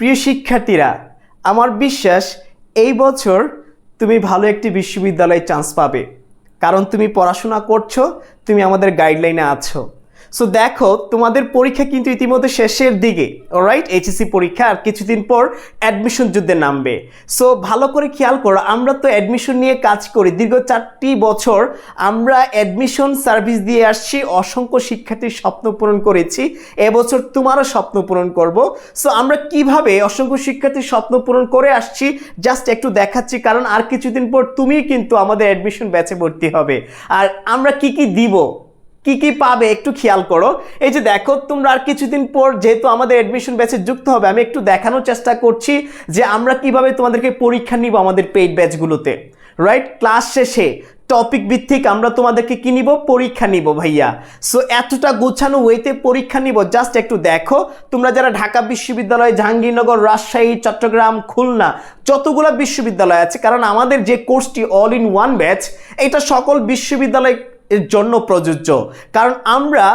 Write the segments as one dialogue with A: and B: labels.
A: প্রিয় শিক্ষার্থীরা, আমার বিশ্বাস এই বছর তুমি ভালো একটি বিশ্ববিদ্যালয়ে চান্স পাবে। কারণ তুমি পড়াশোনা করছ, তুমি আমাদের গাইডলাইনে আছো। সো দেখো, তোমাদের পরীক্ষা কিন্তু ইতিমধ্যে শেষের দিকে রাইট এইচএসসি পরীক্ষা, আর কিছুদিন পর অ্যাডমিশন যুদ্ধে নামবে। সো ভালো করে খেয়াল করো, আমরা তো অ্যাডমিশন নিয়ে কাজ করি, দীর্ঘ চারটি বছর আমরা অ্যাডমিশন সার্ভিস দিয়ে আসছি, অসংখ্য শিক্ষার্থীর স্বপ্ন পূরণ করেছি, এবছর তোমারও স্বপ্ন পূরণ করব। সো আমরা কীভাবে অসংখ্য শিক্ষার্থীর স্বপ্ন পূরণ করে আসছি জাস্ট একটু দেখাচ্ছি, কারণ আর কিছুদিন পর তুমি কিন্তু আমাদের অ্যাডমিশন ব্যাচে ভর্তি হবে। আর আমরা কি কি দিব? কি কি পাবে একটু খেয়াল করো। এই যে দেখো, তোমরা আর কিছুদিন পর যেহেতু আমাদের অ্যাডমিশন ব্যাচে যুক্ত হবে, আমি একটু দেখানোর চেষ্টা করছি যে আমরা কীভাবে তোমাদেরকে পরীক্ষা নিব আমাদের পেইড ব্যাচগুলোতে রাইট ক্লাস শেষে টপিক ভিত্তিক আমরা তোমাদেরকে কি নিব? পরীক্ষা নিব ভাইয়া। সো এতটা গোছানো ওয়েতে পরীক্ষা নিব। জাস্ট একটু দেখো, তোমরা যারা ঢাকা বিশ্ববিদ্যালয়, জাহাঙ্গীরনগর, রাজশাহী, চট্টগ্রাম, খুলনা, যতগুলো বিশ্ববিদ্যালয় আছে, কারণ আমাদের যে কোর্সটি অল ইন ওয়ান ব্যাচ এটা সকল বিশ্ববিদ্যালয় এর জন্য প্রযোজ্য। কারণ আমরা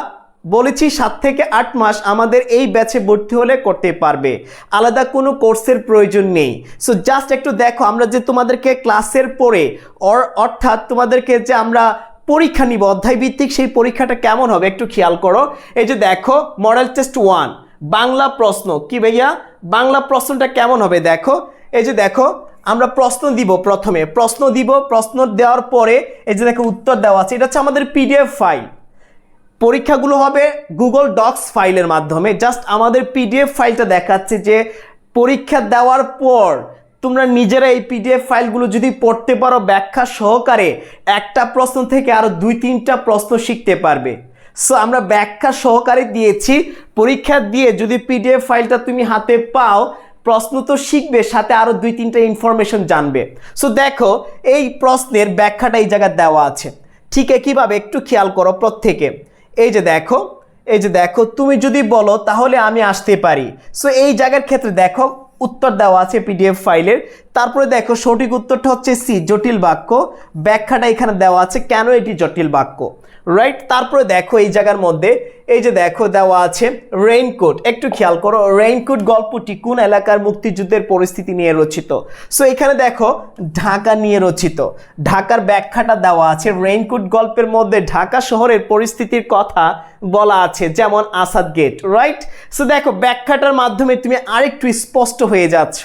A: বলেছি সাত থেকে আট মাস আমাদের এই ব্যাচে ভর্তি হলে করতে পারবে। আলাদা কোনো কোর্সের প্রয়োজন নেই। সো জাস্ট একটু দেখো, আমরা যে তোমাদেরকে ক্লাসের পরে অর অর্থাৎ তোমাদেরকে যে আমরা পরীক্ষা নিব অধ্যায় ভিত্তিক সেই পরীক্ষাটা কেমন হবে একটু খেয়াল করো। এই যে দেখো, মডেল টেস্ট ওয়ান, বাংলা প্রশ্ন। কি ভাইয়া? বাংলা প্রশ্নটা কেমন হবে দেখো। এই যে দেখো আমরা প্রশ্ন দিব প্রথমে। প্রশ্ন দিব, প্রশ্ন দেওয়ার পরে এই যে দেখো উত্তর দেওয়া আছে, এটা হচ্ছে আমাদের পিডিএফ ফাইল পরীক্ষাগুলো হবে গুগল ডক্স ফাইলের মাধ্যমে। জাস্ট আমাদের পিডিএফ ফাইলটা দেখাচ্ছে যে পরীক্ষা দেওয়ার পর তোমরা নিজেরা এই পিডিএফ ফাইলগুলো যদি পড়তে পারো ব্যাখ্যা সহকারে, একটা প্রশ্ন থেকে আরও দুই, তিনটা প্রশ্ন শিখতে পারবে। সো আমরা ব্যাখ্যা সহকারে দিয়েছি। পরীক্ষা দিয়ে যদি পিডিএফ ফাইলটা তুমি হাতে পাও প্রশ্ন তো শিখবে, সাথে আরও দুই তিনটা ইনফরমেশন জানবে। সো দেখো, এই প্রশ্নের ব্যাখ্যাটা এই জায়গায় দেওয়া আছে। ঠিক একইভাবে একটু খেয়াল করো প্রত্যেকে। এই যে দেখো, এই যে দেখো, তুমি যদি বলো তাহলে আমি আসতে পারি। সো এই জায়গার ক্ষেত্রে দেখো, উত্তর দেওয়া আছে পিডিএফ ফাইলের। তারপরে দেখো, সঠিক উত্তরটা হচ্ছে সি, জটিল বাক্য। ব্যাখ্যাটা এখানে দেওয়া আছে, কেন এটি জটিল বাক্য? রাইট তারপরে দেখো এই জায়গার মধ্যে, এই যে দেখো দেওয়া আছে রেইনকোট একটু খেয়াল করো রেইনকোট গল্পটি কোন এলাকার মুক্তিযুদ্ধের পরিস্থিতি নিয়ে রচিত? সো এখানে দেখো, ঢাকা নিয়ে রচিত। ঢাকার ব্যাখ্যাটা দেওয়া আছে রেইনকোট গল্পের মধ্যে ঢাকা শহরের পরিস্থিতির কথা বলা আছে, যেমন আসাদ গেট রাইট সো দেখো, ব্যাখ্যাটার মাধ্যমে তুমি আরেকটু স্পষ্ট হয়ে যাচ্ছ।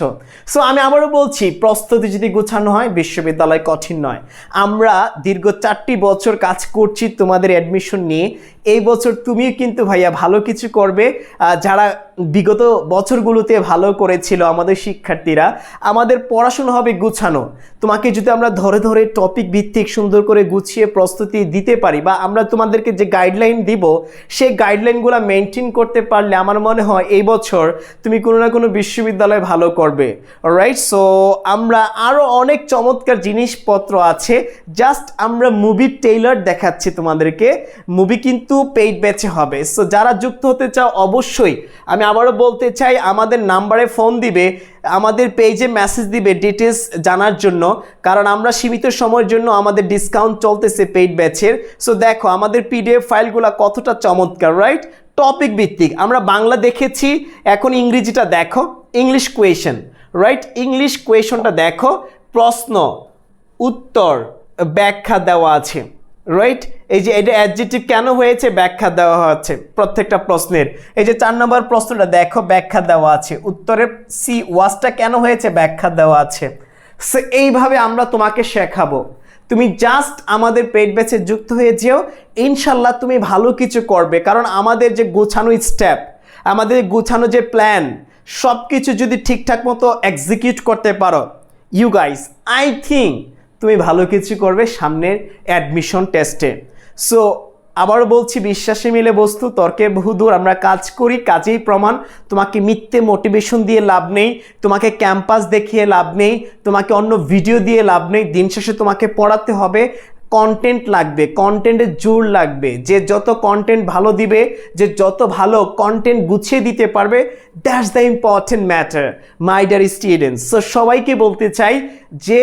A: সো আমি আবারও বলছি, প্রস্তুতি যদি গোছানো হয়, বিশ্ববিদ্যালয় কঠিন নয়। আমরা দীর্ঘ চারটি বছর কাজ করছি তোমাদের অ্যাডমিশন নিয়ে এই বছর তুমিও কিন্তু ভাইয়া ভালো কিছু করবে। যারা বিগত বছরগুলোতে ভালো করেছিল আমাদের শিক্ষার্থীরা, আমাদের পড়াশোনা হবে গুছানো। তোমাকে যদি আমরা ধরে ধরে টপিক ভিত্তিক সুন্দর করে গুছিয়ে প্রস্তুতি দিতে পারি বা আমরা তোমাদেরকে যে গাইডলাইন দিব, সেই গাইডলাইনগুলো মেনটেন করতে পারলে আমার মনে হয় এই বছর তুমি কোনো না কোনো বিশ্ববিদ্যালয়ে ভালো করবে। রাইট সো আমরা আরও অনেক চমৎকার জিনিসপত্র আছে। জাস্ট আমরা মুভি টেইলার দেখাচ্ছি তোমাদেরকে। মুভি কিন্তু পেইড ব্যাচে হবে। সো যারা যুক্ত হতে চাও, অবশ্যই আমি আবারও বলতে চাই, আমাদের নাম্বারে ফোন দিবে, আমাদের পেজে মেসেজ দিবে ডিটেলস জানার জন্য, কারণ আমরা সীমিত সময়ের জন্য আমাদের ডিসকাউন্ট চলতেছে পেইড ব্যাচের সো দেখো, আমাদের পিডিএফ ফাইলগুলো কতটা চমৎকার রাইট টপিক ভিত্তিক। আমরা বাংলা দেখেছি, এখন ইংরেজিটা দেখো ইংলিশ কোয়েশন রাইট ইংলিশ কোয়েশনটা দেখো, প্রশ্ন, উত্তর, ব্যাখ্যা দেওয়া আছে। রাইট এই যে এটা অ্যাডজেক্টিভ কেন হয়েছে? ব্যাখ্যা দেওয়া হচ্ছে প্রত্যেকটা প্রশ্নের। এই যে চার নম্বর প্রশ্নটা, দেখো, ব্যাখ্যা দেওয়া আছে। উত্তরের সি ওয়াজটা কেন হয়েছে? ব্যাখ্যা দেওয়া আছে। সো এইভাবে আমরা তোমাকে শেখাবো। তুমি জাস্ট আমাদের পেট ব্যাচে যুক্ত হয়ে যেও। ইনশাল্লাহ তুমি ভালো কিছু করবে। কারণ আমাদের যে গোছানো স্টেপ আমাদের গোছানো যে প্ল্যান সব কিছু যদি ঠিকঠাক মতো এক্সিকিউট করতে পারো। ইউ গাইস আই থিঙ্ক তুমি ভালো কিছু করবে সামনের অ্যাডমিশন টেস্টে সো আবারও বলছি, বিশ্বাসে মিলে বস্তু, তর্কে বহুদূর আমরা কাজ করি, কাজেই প্রমাণ। তোমাকে মিথ্যে মোটিভেশন দিয়ে লাভ নেই, তোমাকে ক্যাম্পাস দেখিয়ে লাভ নেই, তোমাকে অন্য ভিডিও দিয়ে লাভ নেই। দিন শেষে তোমাকে পড়াতে হবে। কন্টেন্ট লাগবে কন্টেন্টের জোর লাগবে। যে যত কন্টেন্ট ভালো দিবে, যে যত ভালো কন্টেন্ট গুছিয়ে দিতে পারবে that's the important matter my dear students so সবাইকে বলতে চাই যে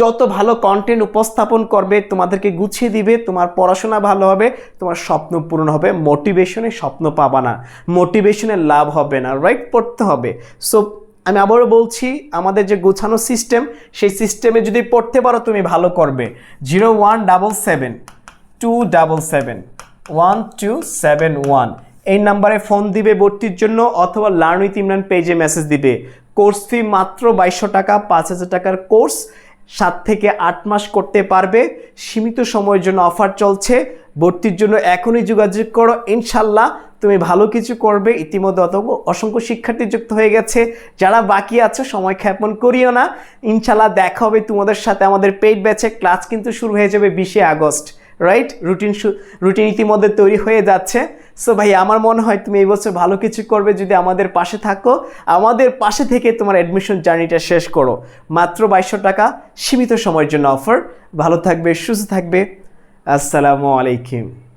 A: যত ভালো কন্টেন্ট উপস্থাপন করবে, তোমাদেরকে গুছিয়ে দিবে, তোমার পড়াশোনা ভালো হবে, তোমার স্বপ্ন পূরণ হবে মোটিভেশনে স্বপ্ন পাবা না। মোটিভেশনে লাভ হবে না রাইট পড়তে হবে। সো আমি আবারও বলছি, আমাদের যে গোছানো সিস্টেম সেই সিস্টেমে যদি পড়তে পারো, তুমি ভালো করবে। Zero one double seven two double seven one two seven one এই নাম্বারে ফোন দিবে ভর্তির জন্য, অথবা লার্ন উইথ ইমরান পেজে মেসেজ দিবে। কোর্স ফি মাত্র বাইশশো টাকা, পাঁচ হাজার টাকার কোর্স সাত থেকে আট মাস করতে পারবে। সীমিত সময়ের জন্য অফার চলছে। ভর্তির জন্য এখনই যোগাযোগ করো। ইনশাল্লাহ তুমি ভালো কিছু করবে। ইতিমধ্যে অত অসংখ্য শিক্ষার্থী যুক্ত হয়ে গেছে। যারা বাকি আছো, সময় ক্ষেপণ করিও না। ইনশাল্লাহ দেখা হবে তোমাদের সাথে আমাদের পেইড ব্যাচে ক্লাস কিন্তু শুরু হয়ে যাবে বিশে আগস্ট রাইট রুটিন রুটিন ইতিমধ্যে তৈরি হয়ে যাচ্ছে। সো ভাই আমার মনে হয় তুমি এই বছর ভালো কিছু করবে যদি আমাদের পাশে থাকো। আমাদের পাশে থেকে তোমার অ্যাডমিশন জার্নিটা শেষ করো। মাত্র বাইশশো টাকা, সীমিত সময়ের জন্য অফার ভালো থাকবে, সুস্থ থাকবে। আসসালামু আলাইকুম।